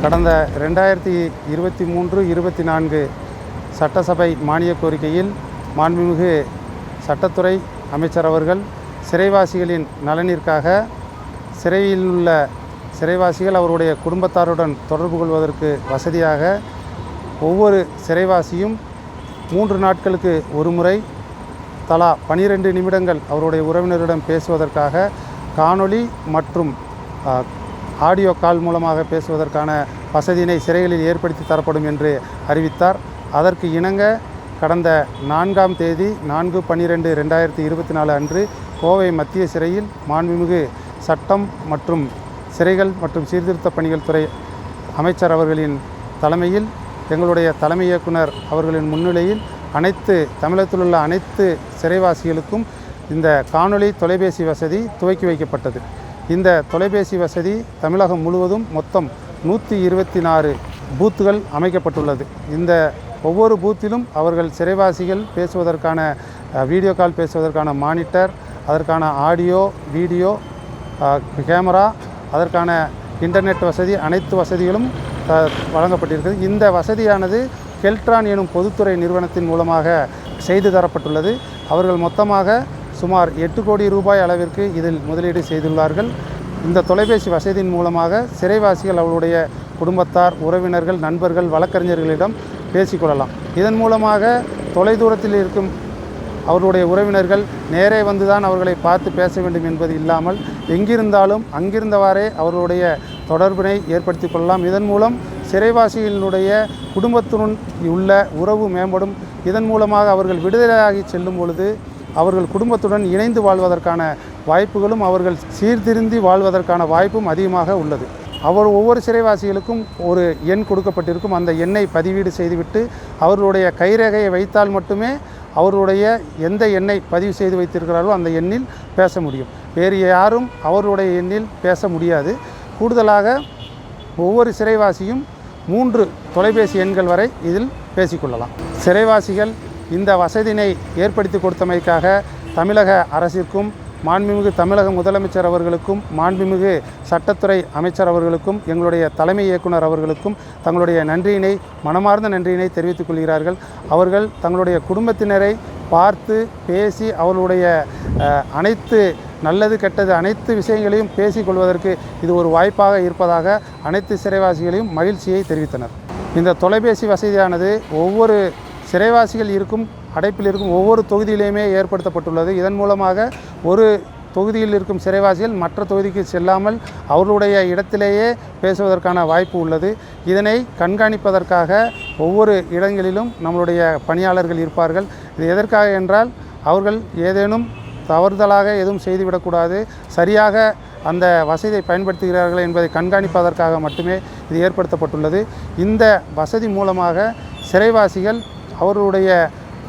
கடந்த ரெண்டாயிரத்தி இருபத்தி மூன்று இருபத்தி நான்கு சட்டசபை மானிய கோரிக்கையில் மாண்புமிகு சட்டத்துறை அமைச்சர் அவர்கள் சிறைவாசிகளின் நலனிற்காக சிறையில் உள்ள சிறைவாசிகள் அவருடைய குடும்பத்தாருடன் தொடர்பு கொள்வதற்கு வசதியாக ஒவ்வொரு சிறைவாசியும் மூன்று நாட்களுக்கு ஒரு முறை தலா பனிரெண்டு நிமிடங்கள் அவருடைய உறவினரிடம் பேசுவதற்காக காணொளி மற்றும் ஆடியோ கால் மூலமாக பேசுவதற்கான வசதியினை சிறைகளில் ஏற்படுத்தி தரப்படும் என்று அறிவித்தார். அதற்கு இணங்க கடந்த நான்காம் தேதி நான்கு பன்னிரெண்டு ரெண்டாயிரத்தி இருபத்தி நாலு அன்று கோவை மத்திய சிறையில் மாண்புமிகு சட்டம் மற்றும் சிறைகள் மற்றும் சீர்திருத்த பணிகள் துறை அமைச்சர் அவர்களின் தலைமையில் எங்களுடைய தலைமை இயக்குனர் அவர்களின் முன்னிலையில் அனைத்து தமிழகத்தில் உள்ள அனைத்து சிறைவாசிகளுக்கும் இந்த காணொளி தொலைபேசி வசதி துவக்கி வைக்கப்பட்டது. இந்த தொலைபேசி வசதி தமிழகம் முழுவதும் மொத்தம் நூற்றி இருபத்தி நாறு பூத்துகள் அமைக்கப்பட்டுள்ளது. இந்த ஒவ்வொரு பூத்திலும் அவர்கள் சிறைவாசிகள் பேசுவதற்கான வீடியோ கால் பேசுவதற்கான மானிட்டர் அதற்கான ஆடியோ வீடியோ கேமரா அதற்கான இன்டர்நெட் வசதி அனைத்து வசதிகளும் வழங்கப்பட்டிருக்கிறது. இந்த வசதியானது கெல்ட்ரான் எனும் பொதுத்துறை நிறுவனத்தின் மூலமாக செய்து தரப்பட்டுள்ளது. அவர்கள் மொத்தமாக சுமார் எட்டு கோடி ரூபாய் அளவிற்கு இதில் முதலீடு செய்துள்ளார்கள். இந்த தொலைபேசி வசதியின் மூலமாக சிறைவாசிகள் அவருடைய குடும்பத்தார் உறவினர்கள் நண்பர்கள் வழக்கறிஞர்களிடம் பேசிக்கொள்ளலாம் இதன் மூலமாக தொலைதூரத்தில் இருக்கும் அவர்களுடைய உறவினர்கள் நேரே வந்துதான் அவர்களை பார்த்து பேச வேண்டும் என்பது இல்லாமல் எங்கிருந்தாலும் அங்கிருந்தவாறே அவர்களுடைய தொடர்பினை ஏற்படுத்தி கொள்ளலாம். இதன் மூலம் சிறைவாசிகளுடைய குடும்பத்துடன் உள்ள உறவு மேம்படும். இதன் மூலமாக அவர்கள் விடுதலையாகி செல்லும் பொழுது அவர்கள் குடும்பத்துடன் இணைந்து வாழ்வதற்கான வாய்ப்புகளும் அவர்கள் சீர்திருந்தி வாழ்வதற்கான வாய்ப்பும் அதிகமாக உள்ளது. அவர் ஒவ்வொரு சிறைவாசிகளுக்கும் ஒரு எண் கொடுக்கப்பட்டிருக்கும். அந்த எண்ணை பதிவீடு செய்துவிட்டு அவர்களுடைய கைரேகையை வைத்தால் மட்டுமே அவருடைய எந்த எண்ணை பதிவு செய்து வைத்திருக்கிறாரோ அந்த எண்ணில் பேச முடியும். வேறு யாரும் அவருடைய எண்ணில் பேச முடியாது. கூடுதலாக ஒவ்வொரு சிறைவாசியும் மூன்று தொலைபேசி எண்கள் வரை இதில் பேசிக்கொள்ளலாம். சிறைவாசிகள் இந்த வசதியினை ஏற்படுத்தி கொடுத்தமைக்காக தமிழக அரசிற்கும் மாண்புமிகு தமிழக முதலமைச்சர் அவர்களுக்கும் மாண்புமிகு சட்டத்துறை அமைச்சர் அவர்களுக்கும் எங்களுடைய தலைமை இயக்குனர் அவர்களுக்கும் தங்களுடைய நன்றியினை மனமார்ந்த நன்றியினை தெரிவித்துக் கொள்கிறார்கள். அவர்கள் தங்களுடைய குடும்பத்தினரை பார்த்து பேசி அவர்களுடைய அனைத்து நல்லது கெட்டது அனைத்து விஷயங்களையும் பேசிக்கொள்வதற்கு இது ஒரு வாய்ப்பாக இருப்பதாக அனைத்து சிறைவாசிகளையும் மகிழ்ச்சியை தெரிவித்தனர். இந்த தொலைபேசி வசதியானது ஒவ்வொரு சிறைவாசிகள் இருக்கும் அடைப்பில் இருக்கும் ஒவ்வொரு தொகுதியிலையுமே ஏற்படுத்தப்பட்டுள்ளது. இதன் மூலமாக ஒரு தொகுதியில் இருக்கும் சிறைவாசிகள் மற்ற தொகுதிக்கு செல்லாமல் அவர்களுடைய இடத்திலேயே பேசுவதற்கான வாய்ப்பு உள்ளது. இதனை கண்காணிப்பதற்காக ஒவ்வொரு இடங்களிலும் நம்மளுடைய பணியாளர்கள் இருப்பார்கள். இது எதற்காக என்றால் அவர்கள் ஏதேனும் தவறுதலாக எதுவும் செய்துவிடக்கூடாது. சரியாக அந்த வசதியை பயன்படுத்துகிறார்கள் என்பதை கண்காணிப்பதற்காக மட்டுமே இது ஏற்படுத்தப்பட்டுள்ளது. இந்த வசதி மூலமாக சிறைவாசிகள் அவர்களுடைய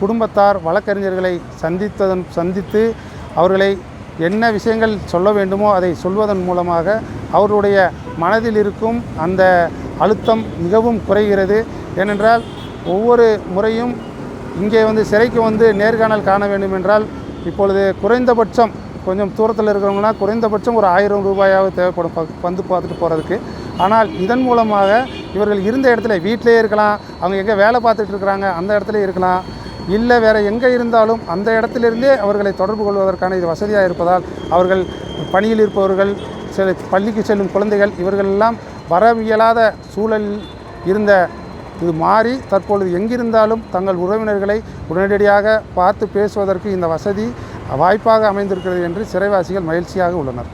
குடும்பத்தார் வழக்கறிஞர்களை சந்தித்ததன் சந்தித்து அவர்களை என்ன விஷயங்கள் சொல்ல வேண்டுமோ அதை சொல்வதன் மூலமாக அவருடைய மனதில் இருக்கும் அந்த அழுத்தம் மிகவும் குறைகிறது. ஏனென்றால் ஒவ்வொரு முறையும் இங்கே வந்து சிறைக்கு வந்து நேர்காணல் காண வேண்டும் என்றால் இப்பொழுது குறைந்தபட்சம் கொஞ்சம் தூரத்தில் இருக்கிறவங்கன்னா குறைந்தபட்சம் ஒரு ஆயிரம் ரூபாயாவது தேவைப்படும். ப- வந்து பார்த்துட்டு போகிறதுக்கு ஆனால் இதன் மூலமாக இவர்கள் இருந்த இடத்துல வீட்டிலே இருக்கலாம் அவங்க எங்கே வேலை பார்த்துட்டு இருக்கிறாங்க அந்த இடத்துல இருக்கலாம் இல்லை வேறு எங்கே இருந்தாலும் அந்த இடத்திலிருந்தே அவர்களை தொடர்பு கொள்வதற்கான இது வசதியாக இருப்பதால் அவர்கள் பணியில் இருப்பவர்கள் சில பள்ளிக்கு செல்லும் குழந்தைகள் இவர்கள் எல்லாம் வர இயலாத சூழலில் இருந்த இது மாறி தற்பொழுது எங்கிருந்தாலும் தங்கள் உறவினர்களை உடனடியாக பார்த்து பேசுவதற்கு இந்த வசதி வாய்ப்பாக அமைந்திருக்கிறது என்று சிறைவாசிகள் மகிழ்ச்சியாக உள்ளனர்.